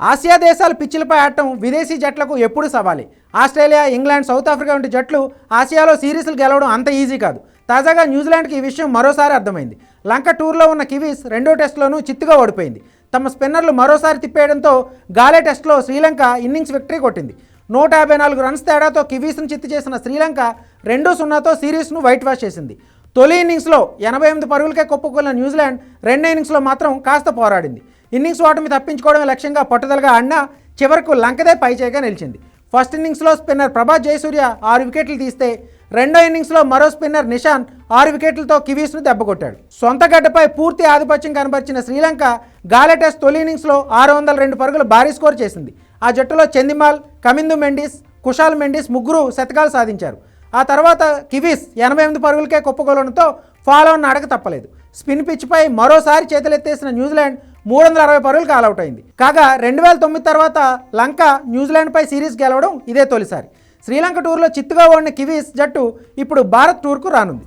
Asia దేశాలు పిచ్చిలపై ఆడటం విదేశీ జట్లకు ఎప్పుడూ సవాలే. ఆస్ట్రేలియా ఇంగ్లాండ్ సౌత్ ఆఫ్రికా వంటి జట్లు ఆసియాలో సిరీస్లు గెలవడం అంత ఈజీ కాదు. తాజాగా న్యూజిలాండ్కి ఈ విషయం మరోసారి అర్థమైంది. లంక టూర్లో ఉన్న కివీస్ రెండో టెస్టులోనూ చిత్తుగా ఓడిపోయింది. తమ స్పిన్నర్లు మరోసారి తిప్పేయడంతో గాలే టెస్టులో శ్రీలంక ఇన్నింగ్స్ విక్టరీ కొట్టింది. నూట యాభై నాలుగు రన్స్ తేడాతో కివీస్ను చిత్తు చేసిన శ్రీలంక రెండు సున్నాతో సిరీస్ను వైట్ వాష్ చేసింది. తొలి ఇన్నింగ్స్లో ఎనభై ఎనిమిది పరుగులకే కొప్పుకున్న న్యూజిలాండ్ రెండో ఇన్నింగ్స్లో మాత్రం కాస్త పోరాడింది. ఇన్నింగ్స్ ఓటమి తప్పించుకోవడమే లక్ష్యంగా పట్టుదలగా ఆడినా చివరకు లంకదే పైచేగా నిలిచింది. ఫస్ట్ ఇన్నింగ్స్లో స్పిన్నర్ ప్రభాత్ జయసూర్య ఆరు వికెట్లు తీస్తే రెండో ఇన్నింగ్స్లో మరో స్పిన్నర్ నిషాన్ ఆరు వికెట్లతో కివీస్ను దెబ్బకొట్టాడు. సొంత గడ్డపై పూర్తి ఆధిపత్యం కనబరిచిన శ్రీలంక గాలే టెస్ట్ తొలి ఇన్నింగ్స్లో ఆరు వందల రెండు పరుగులు భారీ స్కోర్ చేసింది. ఆ జట్టులో చందిమాల్ కమిందు మెండిస్ కుషాల్ మెండిస్ ముగ్గురు శతకాలు సాధించారు. ఆ తర్వాత కివీస్ ఎనభై ఎనిమిది పరుగులకే కుప్పగోలడంతో ఫాలో అన్న అడగ తప్పలేదు. స్పిన్ పిచ్పై మరోసారి చేతులెత్తేసిన న్యూజిలాండ్ మూడు వందల అరవై పరుగులకు ఆల్అవుట్ అయింది. కాగా రెండు వేల తొమ్మిది తర్వాత లంక న్యూజిలాండ్పై సిరీస్ గెలవడం ఇదే తొలిసారి. శ్రీలంక టూర్లో చిత్తుగా ఓడిన కివీస్ జట్టు ఇప్పుడు భారత్ టూర్కు రానుంది.